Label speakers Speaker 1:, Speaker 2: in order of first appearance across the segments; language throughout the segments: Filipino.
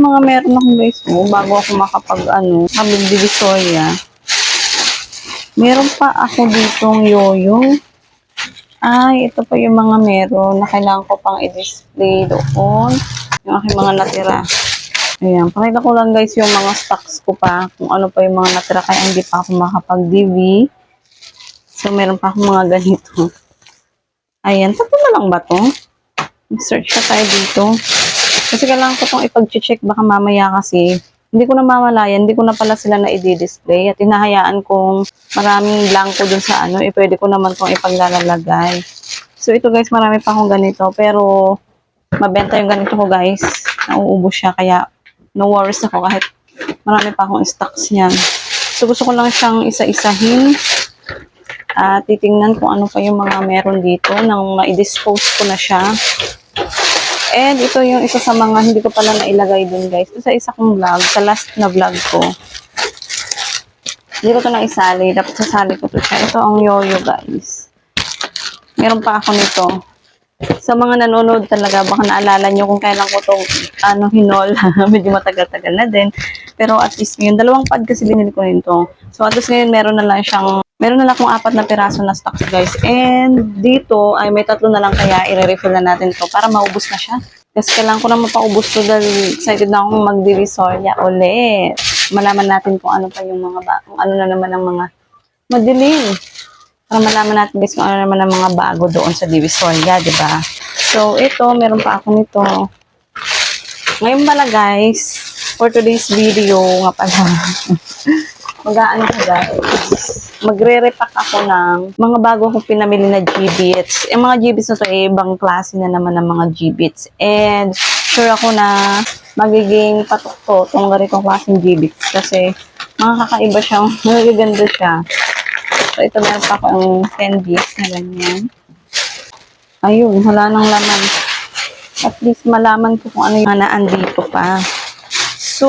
Speaker 1: yung mga meron ako guys, oh, bago ako makapag, ano, kabig divisoria. Meron pa ako ditong yoyo. Ay, ito pa yung mga meron na kailangan ko pang i-display doon. Yung aking mga natira. Ayan, pakita ko lang guys yung mga stocks ko pa. Kung ano pa yung mga natira kaya hindi pa ako makapag-DV. So, meron pa akong mga ganito. Ayan, tatlo na lang ba to? Search ka tayo dito. Kasi kailangan ko itong ipag-check baka mamaya kasi hindi ko na mamalayan, hindi ko na pala sila na i-display at hinahayaan kong maraming blanco dun sa ano, eh pwede ko naman itong ipaglalagay. So ito guys, marami pa akong ganito pero mabenta yung ganito ko guys. Nauubos siya kaya no worries ako kahit marami pa akong stocks niyan. So gusto ko lang siyang isa-isahin at titingnan kung ano pa yung mga meron dito nang ma-dispose ko na siya. And ito yung isa sa mga hindi ko pala nailagay dun guys. Ito sa isa kong vlog, sa last na vlog ko. Hindi ko to naisali. Dapat sasali ko to siya. Ito ang yoyo guys. Meron pa ako nito. Sa mga nanonood talaga, baka naalala nyo kung kailan ko itong ano, hinol. Medyo matagal-tagal na din. Pero at least ngayon, dalawang pad kasi binili ko nito. So at least ngayon, meron na lang siyang, meron na lang akong apat na piraso na stocks guys. And dito, ay may tatlo na lang kaya i-refill na natin to para maubos na siya. Kasi kailangan ko na mapaubos to dahil excited na akong mag-divisoria ulit. Malaman natin kung ano pa yung mga, kung ano na naman ang mga madilim. Para malaman natin guys kung ano naman ang mga bago doon sa Divisoria, di ba? So, ito, meron pa ako nito. Ngayon pala guys, for today's video nga pala, mag-aano ko guys, magre-repack ako ng mga bago kong pinamili na G-Bits. Yung mga G-Bits na to, eh, ibang klase na naman ng mga G-Bits. And, sure ako na magiging patok to, itong ganitong klaseng G-Bits. Kasi, mga kakaiba siya, magaganda siya. So, ito meron pa akong 10 bits na ganyan. Ayun, wala nang laman. At least malaman ko kung ano yung naandito pa. So,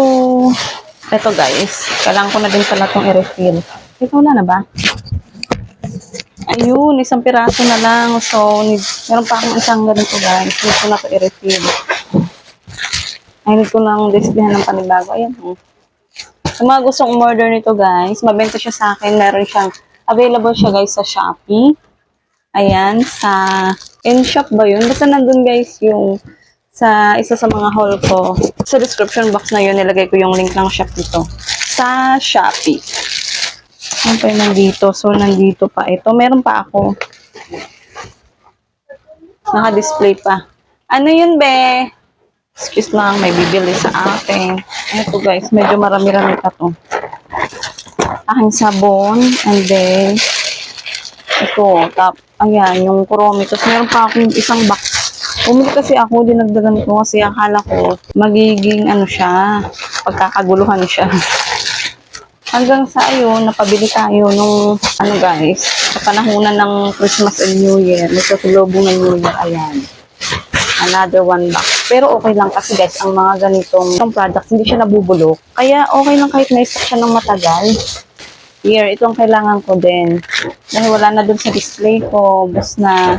Speaker 1: eto guys, kailangan ko na din pala itong i-refill. Ito wala na ba? Ayun, isang piraso na lang. So, meron pa akong isang ganito guys. Need ko na ito i-refill. Ay, need ko lang displayhan ng panibago. Ayan. Oh. Sa mga gustong umorder nito guys, mabenta siya sa akin. Meron siyang, available siya guys sa Shopee. Ayan, sa in-shop ba yun? Basta nandun guys yung sa isa sa mga haul ko. Sa description box na yun, nilagay ko yung link ng shop dito. Sa Shopee. Ano pa yung nandito? So, nandito pa. Ito, meron pa ako. Naka-display pa. Ano yun, be? Excuse lang, may bibili sa akin. Ito guys, medyo marami-rami pa to. Aking sabon, and then, ito, tap, ayan, yung kuromitos. Meron pa akong isang box. Bumili kasi ako, dinagdagan ko kasi akala ko magiging ano siya, pagkakaguluhan siya. Hanggang sa ayun, napabili tayo nung, ano guys, sa panahunan ng Christmas and New Year, tutulobong ng New Year, ayan. Another one box. Pero okay lang kasi guys, ang mga ganitong itong products, hindi siya nabubulok. Kaya okay lang kahit na-stock siya ng matagal. Here, ito ang kailangan ko din. Dahil wala na dun sa display ko. Bus na,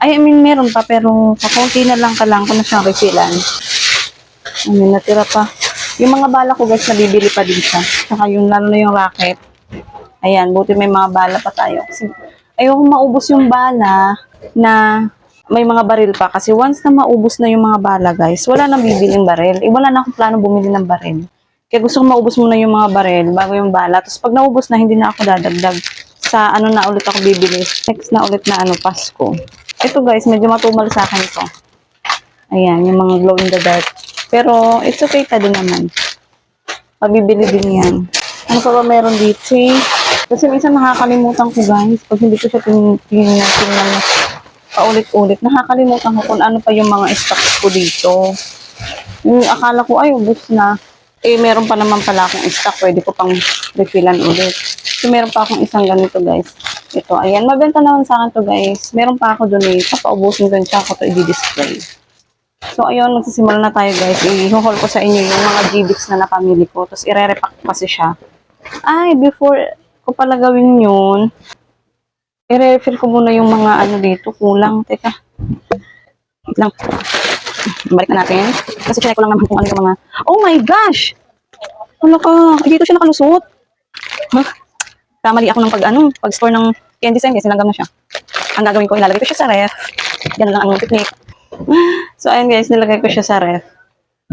Speaker 1: ay, I mean, meron pa, pero kakunti na lang kailangan ko na siyang refillan. Ay, may natira pa. Yung mga bala ko guys, nabibili pa din siya. Saka yung lalo na yung racket. Ayan, buti may mga bala pa tayo. Kasi ayoko maubos yung bala na may mga baril pa. Kasi once na maubos na yung mga bala guys, wala nang bibiling baril. Eh, wala na akong plano bumili ng baril. Kaya gusto kong maubos muna yung mga baril bago yung bala. Tapos pag naubos na, hindi na ako dadagdag sa ano na ulit ako bibili. Next na ulit na ano, Pasko. Ito guys, medyo matumal sa akin to. Ayan, yung mga glow in the dark. Pero, it's okay pa din naman. Pabibili din yan. Ano pa ba meron dito eh? Kasi minsan nakakalimutan ko guys. Pag hindi ko siya tingnan tingnan paulit-ulit, nakakalimutan ko kung ano pa yung mga stocks ko dito. Yung akala ko, ay, ubus na. Eh, meron pa naman pala akong stock. Pwede ko pang refillan ulit. So, meron pa akong isang ganito, guys. Ito, ayan. Mabenta naman sa akin to, guys. Meron pa ako dun eh. Papaubusin ko siya ako to i-display. So, ayun, magsisimula na tayo, guys. I-haul ko sa inyo yung mga G-Bits na napamili ko. Tapos, ire-repack kasi siya. Ay, before ko pala gawin yun, i-refill ko muna yung mga ano dito. Kulang. Teka. Wait lang. Balik na natin. Kasi check ko lang naman kung ano yung mga... Oh my gosh! Ano ka? Dito siya nakalusot. Huh? Kamali ako ng pag, ano, pag-store ng candy sign. Kasi nilagam na siya. Ang gagawin ko, ilalagay ko siya sa ref. Yan lang ang technique. So, ayun guys, nilagay ko siya sa ref.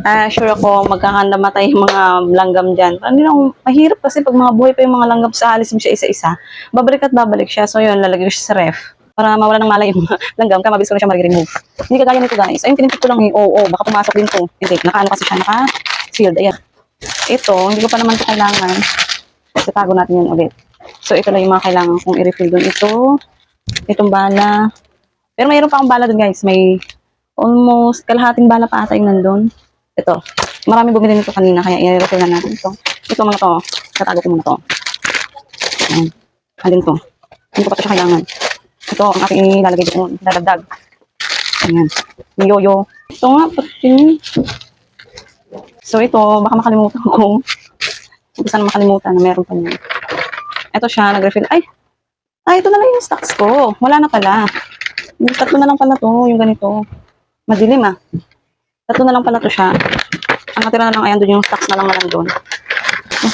Speaker 1: Ah, sure ako, magkakanda matay yung mga langgam dyan. Ano lang, mahirap kasi pag mga buhay pa yung mga langgam sa alis mo siya isa-isa, babalik at babalik siya. So, yun, lalagay ko siya sa ref. Para mawala ng malay yung langgam, kaya mabilis ko na siya mag-remove. Hindi kagaya nito guys. Ayun, tinipid ko lang yung, oo, oh, baka pumasok din to. Hindi, naka-ano kasi siya, naka-sealed. Ayan. Ito, hindi ko pa naman ito kailangan. Tatago natin yan ulit. So, ito lang yung mga kailangan kong i-refill doon. Ito, itong bala. Pero mayroon pa akong bala doon guys. May almost kalahating bala pa ata yung nandun. Ito. Marami bumili nito kanina, kaya i-refill na natin ito. Ito mga to. Tatago ko muna to. Ayan. Alin to. Hindi ko pa ito siya kailangan. Ito ang aking ilalagay doon. Dadagdag. Ayan. Yoyo. Ito nga, pati. So ito, baka makalimutan ko. Hindi sana makalimutan na meron pa niya. Ito siya, nag-refill. Ay! Ay, ito na lang yung stocks ko. Wala na pala. Yung Tatlo na lang pala to, yung ganito. Madilim ah. Tatlo na lang pala to siya. Ang natira na lang ayan doon yung stocks na lang na lang doon. Oh,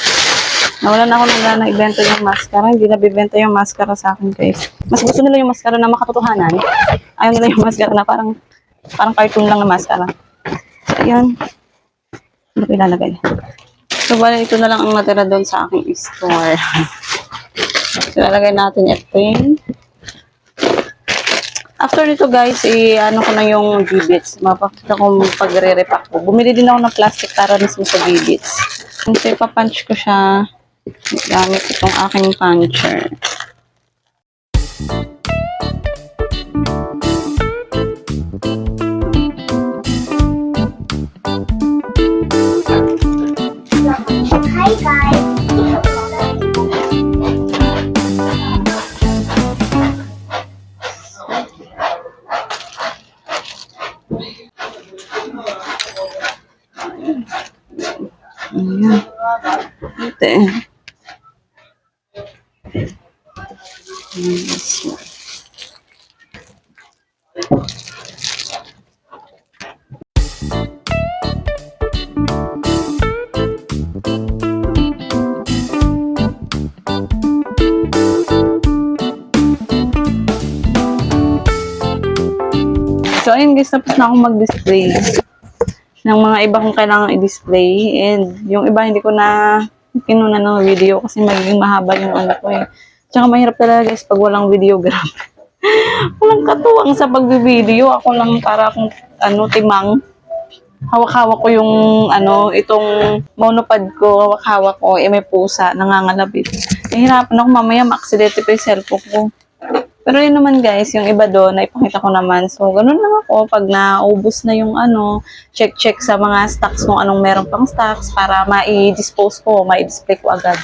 Speaker 1: Nawala na ako ng gana ibenta yung mascara. Hindi na bibenta yung mascara sa akin, guys. Mas gusto nila yung mascara na makatotohanan. Ayaw nila yung mascara na parang parang cartoon lang na mascara. So, ayan. Ano ko ilalagay? So, bali, ito na lang ang natira doon sa aking store. ilalagay natin ito yun. After nito guys, i ano ko na yung G-bits. Mapakita ko pagre-repack ko. Bumili din ako ng plastic para mismo sa G-bits. So, ipapunch ko siya gamit itong aking puncher.
Speaker 2: Hi guys.
Speaker 1: Ayan. Ito eh. Yes. So, ayun guys, tapos na akong mag-display ng mga iba kong kailangan i-display. And yung iba hindi ko na kinuna ng video kasi magiging mahaba yung ano ko eh. Tsaka mahirap talaga guys pag walang videographer. walang katuwang sa pag-video. Ako lang para akong ano, timang. Hawak-hawak ko yung ano, itong monopod ko, hawak-hawak ko, eh may pusa, nangangalabit. Nahihirapan ako mamaya ma-accidente pa yung cellphone ko. Pero yun naman guys, yung iba doon, naipakita ko naman. So, ganun lang ako. Pag naubos na yung ano, check-check sa mga stocks kung anong meron pang stocks para ma-dispose ko, ma-display ko agad.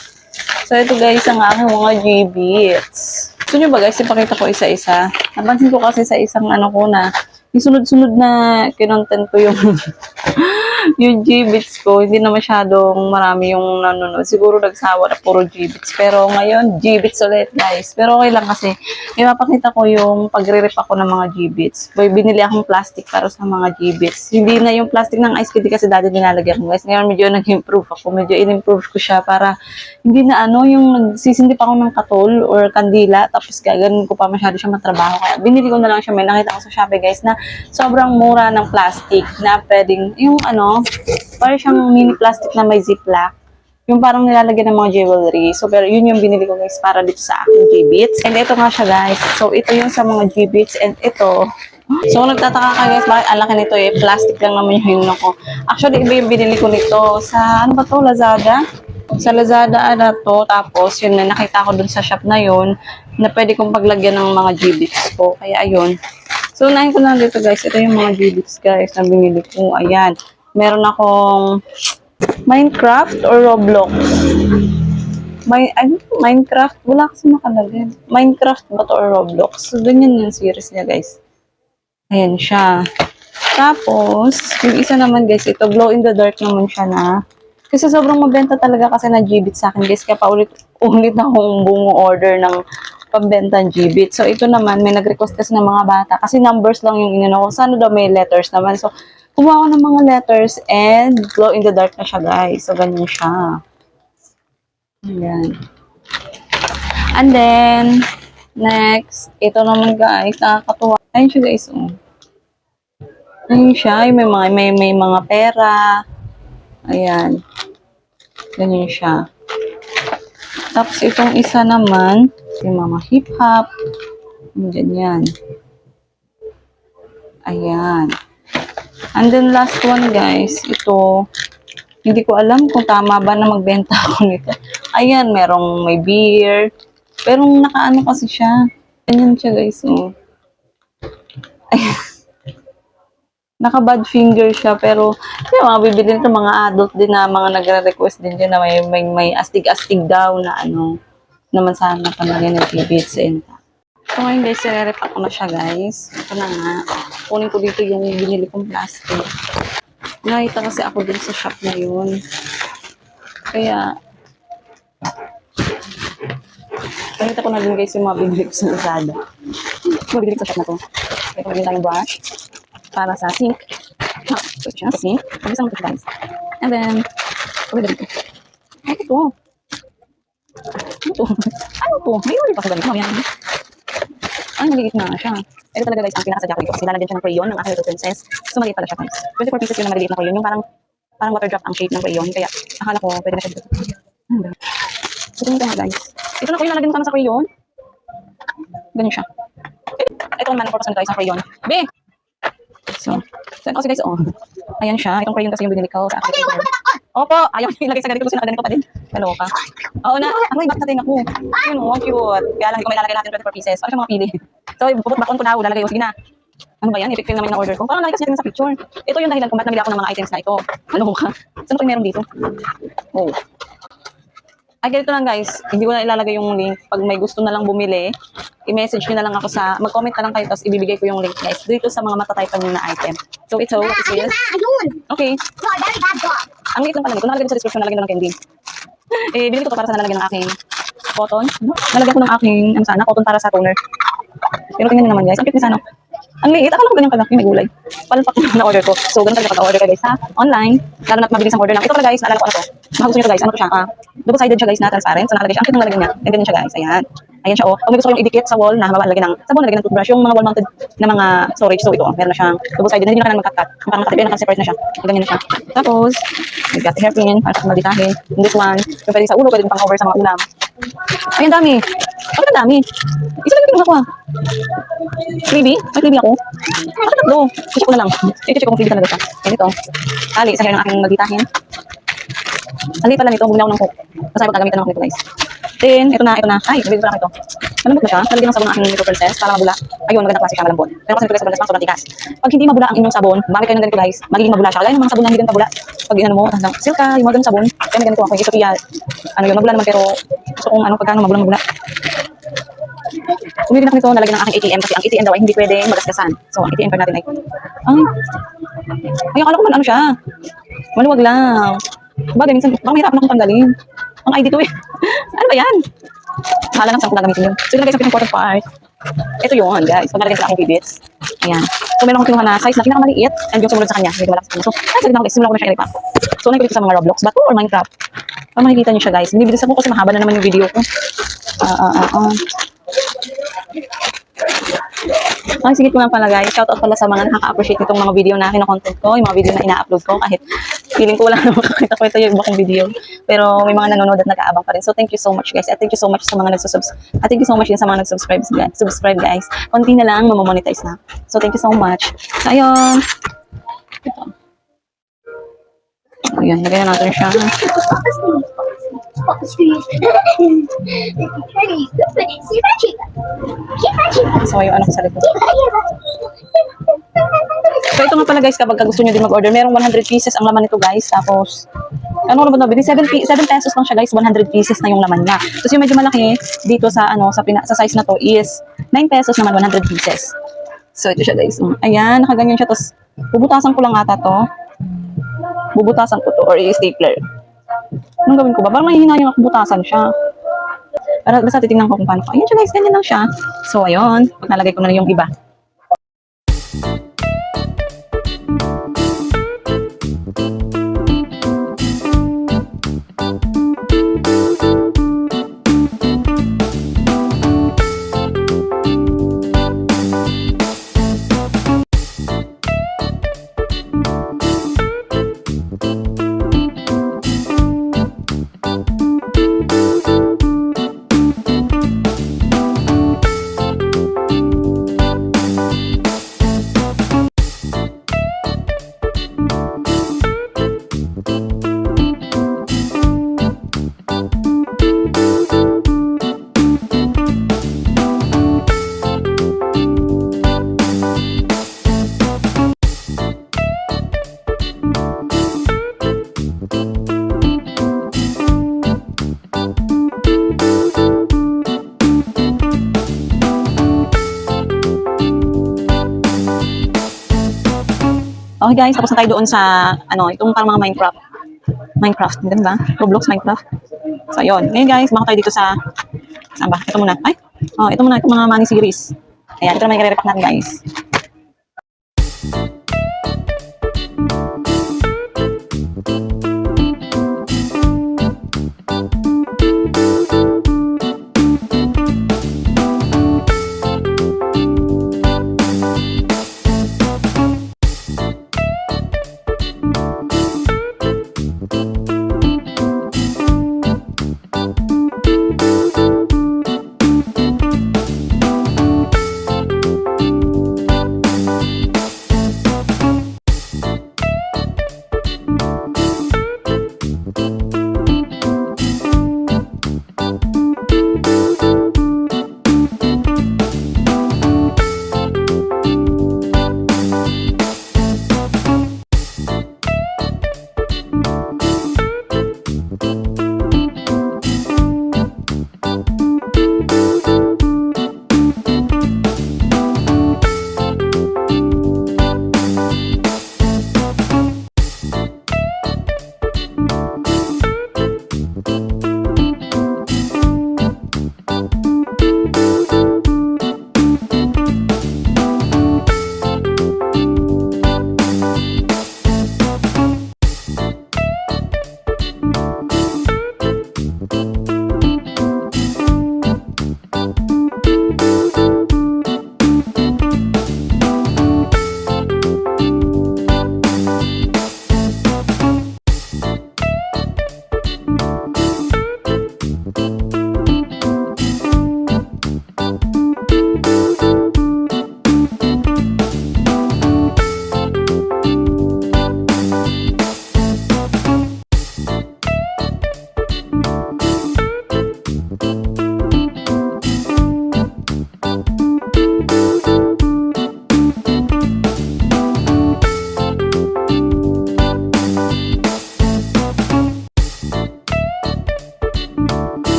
Speaker 1: So, ito guys, ang aking mga G-Beats. Gusto nyo ba guys, ipakita ko isa-isa? Napansin ko kasi sa isang ano ko na, yung sunod-sunod na kinontent ko yung yung G-Bits ko, hindi na masyadong marami yung nanonood. Siguro nagsawa na puro G-Bits. Pero ngayon, G-Bits ulit, guys. Pero okay lang kasi, ipapakita ko yung pagre-rep ako ng mga G-Bits. Binili akong plastic para sa mga G-Bits. Hindi na yung plastic ng ice candy kasi dati nilalagyan ko, guys. Ngayon, medyo nag-improve ako. Medyo in-improve ko siya para hindi na ano, yung nagsisindi pa ako ng katol or kandila, tapos gaganon ko pa masyado siya matrabaho. Kaya binili ko na lang siya. May nakita ko sa Shopee, guys, na sobrang mura ng plastic na pwedeng, yung ano, parang siyang mini plastic na may ziplock. Yung parang nilalagyan ng mga jewelry. So, pero yun yung binili ko guys para dito sa aking G-Beats. And ito nga siya guys. So, ito yung sa mga G-Beats. And ito, So, nagtataka ka guys, bakit ang laki nito eh, plastic lang naman yung hinuno ko. Actually, iba yung binili ko nito sa, ano ba to, Lazada? Sa Lazada na to, tapos yun na nakita ko dun sa shop na yun, na pwede kong paglagyan ng mga G-Beats ko. Kaya ayun. So, unahin ko lang dito guys, ito yung mga G-Beats guys na binili ko. Ayan. Meron akong Minecraft or Roblox. May, ano, Minecraft? Wala kasi nakalagay. Minecraft ba to or Roblox? So, ganyan yung series niya, guys. Ayan siya. Tapos, yung isa naman, guys, ito, glow in the dark naman siya na. Kasi sobrang mabenta talaga kasi na G-Bit sa akin, guys. Kaya paulit-ulit akong bungo order ng pambentang G-Bit. So, ito naman, may nag-request kasi ng mga bata. Kasi numbers lang yung inano ko. Sana daw may letters naman. So, Kumuha ko ng mga letters and glow in the dark na siya, guys. So, ganyan siya. Ayan. And then, next, ito naman, guys. Nakakatuwa. Ayun siya, guys. Oh. Ayun siya. May mga, may, may mga pera. Ayan. Ganyan siya. Tapos, itong isa naman, yung mga hip-hop. Ganyan. Ayan. And then last one guys, ito, hindi ko alam kung tama ba na magbenta ako nito. Ayan, merong may beer. Pero nakaano kasi siya. Ganyan siya guys. Oh. Ayan. Naka-bad finger siya pero yung mga bibili nito mga adult din na mga nagre-request din dyan na may, may, may astig-astig daw na ano naman sana pa na rin nag-bibit sa enta. So ngayon guys, sire-repack ko na siya guys. Ito na nga. Kunin ko dito yung binili kong plastic. Nakita kasi ako dun sa shop na yun. Kaya, nakita ko na din guys yung mga binili ko sa Lazada. Yung binili ko sa shop na to. Ito din tayong brush para sa sink. Ha, ito siya sink. Pag-isa mo ito guys. And then, ulit dito. Ay, ito. Ano to? Ano to? May uli pa sa ganito. Mamaya na. Ay, maliit na siya. Ito talaga guys, ang pinakasadya ko dito. Kasi lalagyan siya ng crayon ng aking little princess. So, maliit pala siya guys. 24 pieces yun na maliliit na crayon. Yung parang, parang water drop ang shape ng crayon. Kaya, akala ko, pwede na siya dito. Ano ba? Ito guys. Ito na ko yung lalagyan sana sa crayon. Ganyan siya. Ito naman ang purpose guys ng crayon. B! So, so kasi guys, oh. Ayan siya. Itong crayon kasi yung binili ko sa little Opo, ayaw niyo ilagay sa ganito. Gusto na ganito pa din. Kaloka. Oo na. Ako, iba natin ako. Yun, oh, cute. Kaya lang, kung may lalagay natin 24 pieces. Ano siya mga pili? So, bubot bakon ko na, lalagay ko. Sige na. Ano ba yan? I-fill naman yung order ko. Parang kasi natin sa picture. Ito yung dahilan kung ba't nabili ako ng mga items na ito. Ano ka? Saan ko yung meron dito? Oh. Ay, ganito lang guys. Hindi ko na ilalagay yung link. Pag may gusto na lang bumili, i-message nyo na lang ako sa, mag-comment na lang kayo, tapos ibibigay ko yung link guys. Dito sa mga matatypan nyo na item. So, ito, what is this?
Speaker 2: Ayun!
Speaker 1: Okay. Ang liit lang pala nito. Nalagyan ko sa description, nalagyan ko ng candy. Eh, binili ko to para sa nalagyan ng aking cotton. Nalagyan ko ng aking, ano sana, cotton para sa toner. Pero tingnan nyo naman guys, ang cute ni sana. Ang liit, akala ko ganyan kalaki, may gulay. Palpak na order ko. So, ganun talaga pag-order ka guys sa online. Lalo na't mabilis ang order lang. Ito pala guys, naalala ko ano to. Baka gusto nyo to guys, ano to siya? Ah, double-sided siya guys na transparent. So, nakalagay siya. Ang cute ng nalagyan niya. Ganyan siya guys, ayan. Ayan siya oh. Kung may gusto yung idikit sa wall na hawa, lagyan ng sabon, lagyan ng toothbrush, yung mga wall-mounted na mga storage. So, ito oh, meron na siyang double-sided. Hindi na kailangan magkat-cut. Kung parang nakatipin, nakaseparate na siya. Ganyan na siya. Tapos, we got the hairpin para sa malditahe. And this one, yung pwede sa ulo, pwede pang cover sa mga ulam. Ay, ang dami. Bakit ang dami? Isa lang yung kinuha ko ah. Freebie? May freebie ako. Bakit tatlo? I-check ko na lang. I-check ko kung freebie talaga siya. Yan ito. Tali sa hair ng aking malditahin. Tali pala nito. Bumili ako ng coke. Masaya pagkagamitan ako nito guys. Then, ito na, ito na. Ay, nabili ko lang ito. Malambot na siya. Nalagyan ng sabon ng aking little princess para mabula. Ayun, magandang klase siya, malambot. Pero kasi nito princess, sobrang tikas. Pag hindi mabula ang inyong sabon, bakit kayo ng ganito guys? Magiging mabula siya. Kaya yung mga sabon na hindi ganito mabula. Pag inano mo, hanggang silka, yung mga ganito sabon. Kaya ganito ako. Yung Sophia, ano yun, mabula naman pero gusto kong ano, pagkano mabula mabula. Bumili na nito, nalagyan ng aking ATM kasi ang ATM daw ay hindi pwedeng magaskasan. So, ang ATM card natin ay, ay, ay, akala ko man ano siya. Maluwag lang. Bagay, minsan, baka mahirapan akong tanggalin. Ang ID to eh. ano ba yan? Mahala lang saan ko gagamitin yun. So, ito guys, ang important part. Ito yun, guys. Pag nalagay sa aking bibits. Ayan. So, meron akong kinuha na size na pinakamaliit and yung sumunod sa kanya. Medyo malaki sa kanya. So, ay, sabi na ako guys, simulan ko na siya i-repack. So, nakikita ko sa mga Roblox, Bato or Minecraft. Para makikita niyo siya guys. Binibilis ako kasi mahaba na naman yung video ko. Ah, ah, ah, ah. Sige ko lang pala guys. Shoutout pala sa mga nakaka-appreciate nitong mga video na kinokontent ko, yung mga video na ina-upload ko kahit feeling ko wala ko ito yung ibang video. Pero may mga nanonood at nag-aabang pa rin. So thank you so much guys. At thank you so much sa mga nagsusubscribe. At thank you so much din sa mga nag-subscribe guys. Subscribe guys. Konti na lang, mamamonetize na. So thank you so much. So ayun. Ito. Ayan, lagyan na natin siya. So yung ko sa likod. So ito nga pala guys, kapag gusto nyo din mag-order, merong 100 pieces ang laman nito guys. Tapos, ano naman nabili? 7, pi- 7 pesos lang siya guys, 100 pieces na yung laman niya. Tapos yung medyo malaki dito sa ano sa, pina, sa size na to is 9 pesos naman 100 pieces. So ito siya guys. Mm, Ayan, nakaganyan siya. Tapos bubutasan ko lang ata to. Bubutasan ko to or i-stapler. Anong gawin ko ba? Parang mahihina yung butasan siya. Para basta titingnan ko kung paano ko. Ayan siya guys, ganyan lang siya. So ayun, pag nalagay ko na yung iba. Okay guys, tapos na tayo doon sa, ano, itong parang mga Minecraft. Minecraft, ganun ba? Roblox, Minecraft. So, yun. Ngayon guys, baka tayo dito sa, saan ba? Ito muna. Ay, oh, ito muna, itong mga money series. Ayan, ito naman yung kare-repack natin guys.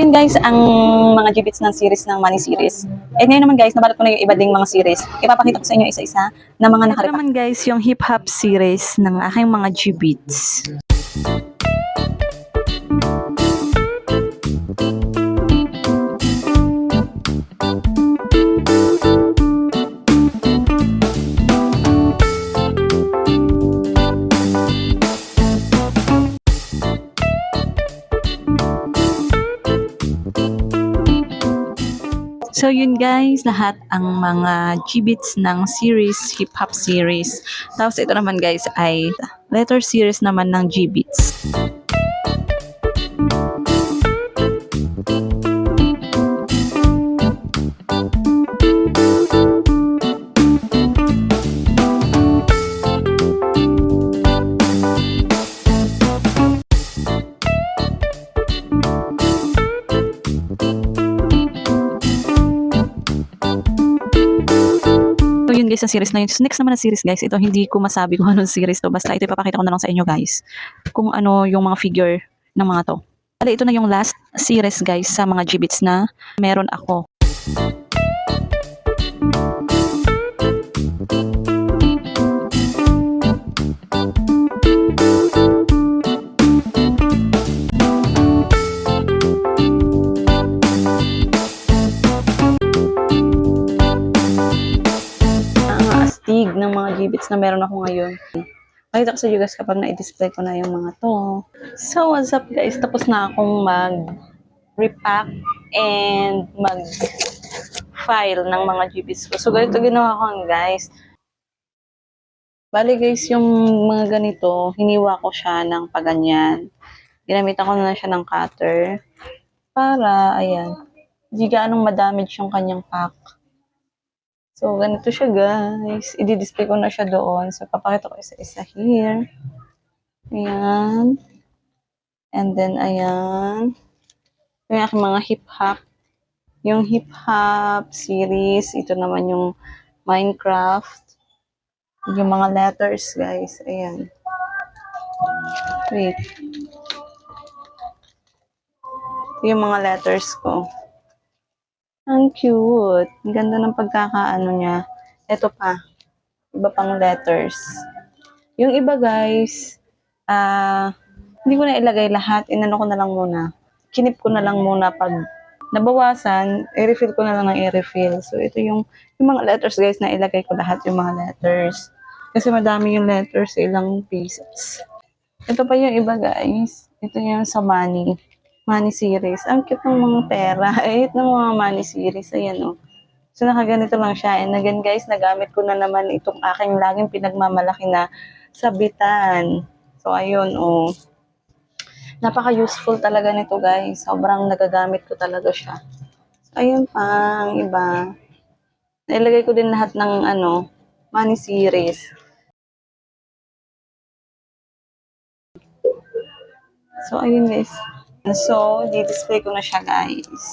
Speaker 1: Ayun, guys, ang mga gibits ng series ng Money series. Eh ngayon naman guys, nabalot ko na yung iba ding mga series. Ipapakita ko sa inyo isa-isa na mga nakaripa. naman guys, yung hip hop series ng aking mga gibits. So yun guys, lahat ang mga gibits ng series, hip hop series. Tapos ito naman guys ay letter series naman ng gibits. Guys, ang series na yun. Next naman na series guys, ito hindi ko masabi kung anong series to. Basta ito ipapakita ko na lang sa inyo guys. Kung ano yung mga figure ng mga to. Bale, ito na yung last series guys sa mga gibits na meron ako. Na meron ako ngayon. Makita ko sa guys kapag na-display ko na yung mga to. So, what's up guys? Tapos na akong mag-repack and mag-file ng mga gibits ko. So, ganito ginawa ko guys. Bali guys, yung mga ganito, hiniwa ko siya ng paganyan. Ginamitan ko na siya ng cutter para, ayan, hindi gaanong madamage yung kanyang pack. So, ganito siya guys. I-display ko na siya doon. So, papakita ko isa-isa here. Ayan. And then, ayan. Yung aking mga hip-hop. Yung hip-hop series. Ito naman yung Minecraft. Yung mga letters, guys. Ayan. Wait. Ito yung mga letters ko. Ang cute. Ganda ng pagkakaano niya. Ito pa. Iba pang letters. Yung iba, guys, ah, hindi ko na ilagay lahat. Inano ko na lang muna. Kinip ko na lang muna pag nabawasan, i-refill ko na lang ng i-refill. So, ito yung, yung mga letters, guys, na ilagay ko lahat yung mga letters. Kasi madami yung letters ilang pieces. Ito pa yung iba, guys. Ito yung sa money. Money series. Ang cute ng mga pera. Ay, ng mga money series. Ayan, oh. So, nakaganito lang siya. And again, guys, nagamit ko na naman itong aking laging pinagmamalaki na sabitan. So, ayun, oh. Napaka-useful talaga nito, guys. Sobrang nagagamit ko talaga siya. So, ayun pa, ang iba. Nailagay ko din lahat ng, ano, money series. So, ayun, guys. So, di-display ko na siya, guys.